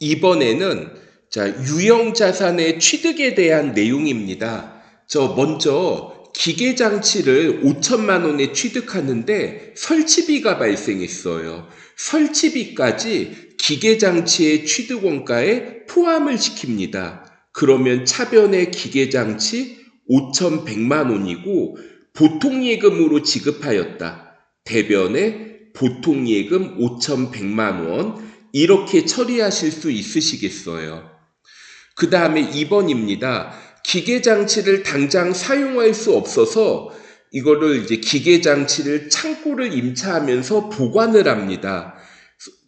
이번에는 자, 유형 자산의 취득에 대한 내용입니다. 저 먼저 기계 장치를 5천만 원에 취득하는데 설치비가 발생했어요. 설치비까지 기계 장치의 취득 원가에 포함을 시킵니다. 그러면 차변의 기계 장치 5,100만 원이고 보통 예금으로 지급하였다. 대변에 보통 예금 5,100만 원 이렇게 처리하실 수 있으시겠어요. 그 다음에 2번입니다. 기계 장치를 당장 사용할 수 없어서 이거를 이제 기계 장치를 창고를 임차하면서 보관을 합니다.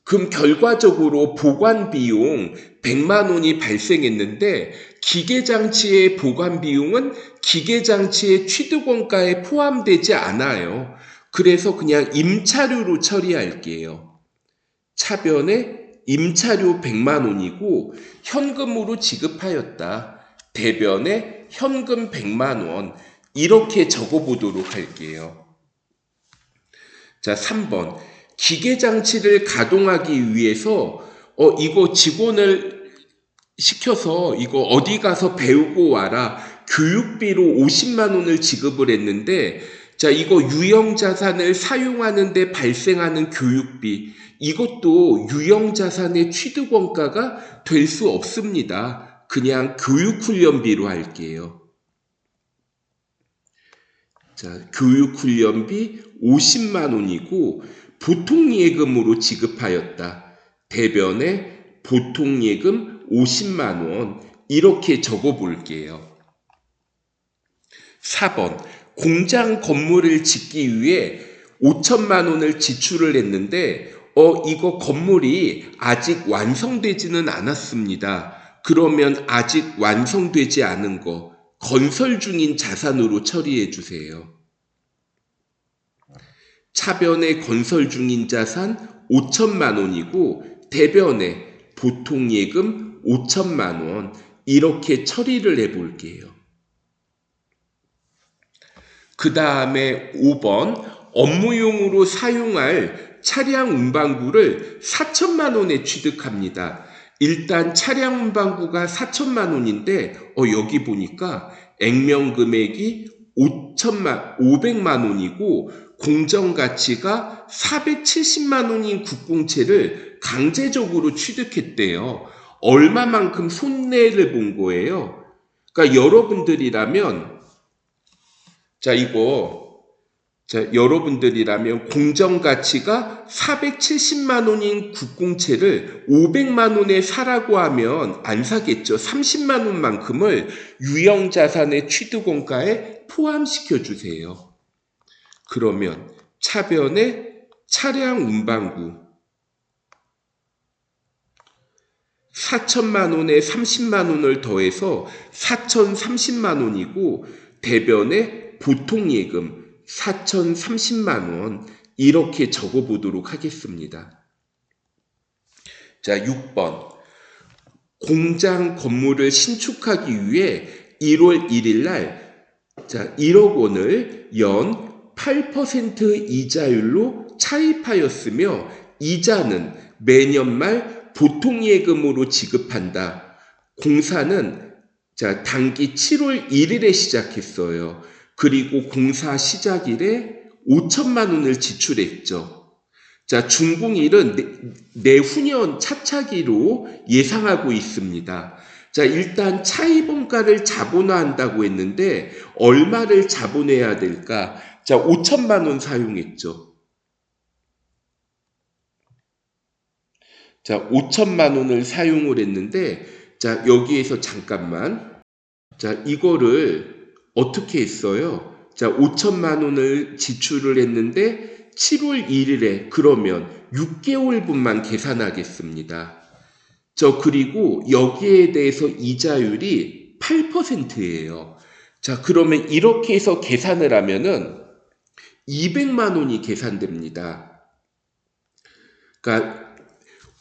그럼 결과적으로 보관 비용 100만 원이 발생했는데 기계 장치의 보관 비용은 기계 장치의 취득 원가에 포함되지 않아요. 그래서 그냥 임차료로 처리할게요. 차변에 임차료 100만 원이고 현금으로 지급하였다. 대변에 현금 100만 원 이렇게 적어 보도록 할게요. 자, 3번. 기계 장치를 가동하기 위해서 어 이거 직원을 시켜서 이거 어디 가서 배우고 와라. 교육비로 50만 원을 지급을 했는데 자, 이거 유형 자산을 사용하는데 발생하는 교육비 이것도 유형 자산의 취득 원가가 될 수 없습니다. 그냥 교육훈련비로 할게요. 자, 교육훈련비 50만 원이고 보통 예금으로 지급하였다. 대변에 보통 예금 50만 원 이렇게 적어 볼게요. 4번 공장 건물을 짓기 위해 5천만 원을 지출을 했는데 어 이거 건물이 아직 완성되지는 않았습니다. 그러면 아직 완성되지 않은 거 건설 중인 자산으로 처리해 주세요. 차변에 건설 중인 자산 5천만 원이고 대변에 보통 예금 5천만 원 이렇게 처리를 해 볼게요. 그 다음에 5번 업무용으로 사용할 차량 운반구를 4천만 원에 취득합니다. 일단 차량 운반구가 4천만 원인데 어 여기 보니까 액면 금액이 5천만 500만 원이고 공정 가치가 470만 원인 국공채를 강제적으로 취득했대요. 얼마만큼 손해를 본 거예요? 그러니까 여러분들이라면 자 이거 자, 여러분들이라면 공정 가치가 470만 원인 국공채를 500만 원에 사라고 하면 안 사겠죠. 30만 원만큼을 유형 자산의 취득 원가에 포함시켜 주세요. 그러면 차변에 차량 운반구 4천만 원에 30만 원을 더해서 4,030만 원이고 대변에 보통 예금 4,030만 원 이렇게 적어 보도록 하겠습니다. 자, 6번. 공장 건물을 신축하기 위해 1월 1일 날 자, 1억 원을 연 8% 이자율로 차입하였으며 이자는 매년 말 보통 예금으로 지급한다. 공사는 자, 단기 7월 1일에 시작했어요. 그리고 공사 시작일에 5천만 원을 지출했죠. 자, 중공일은 내후년 차차기로 예상하고 있습니다. 자, 일단 차입원가를 자본화한다고 했는데 얼마를 자본해야 될까? 자, 5천만 원 사용했죠. 자, 5천만 원을 사용을 했는데 자, 여기에서 잠깐만 자, 이거를 어떻게 했어요? 자, 5천만 원을 지출을 했는데 7월 1일에 그러면 6개월분만 계산하겠습니다. 저 그리고 여기에 대해서 이자율이 8%예요. 자, 그러면 이렇게 해서 계산을 하면은 200만 원이 계산됩니다. 그러니까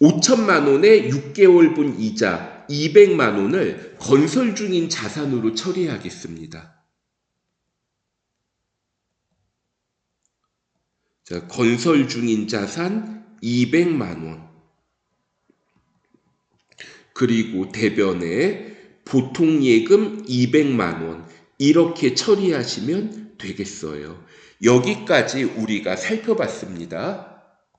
5천만 원에 6개월분 이자 200만 원을 건설 중인 자산으로 처리하겠습니다. 자, 건설 중인 자산 200만 원. 그리고 대변에 보통 예금 200만 원 이렇게 처리하시면 되겠어요. 여기까지 우리가 살펴봤습니다.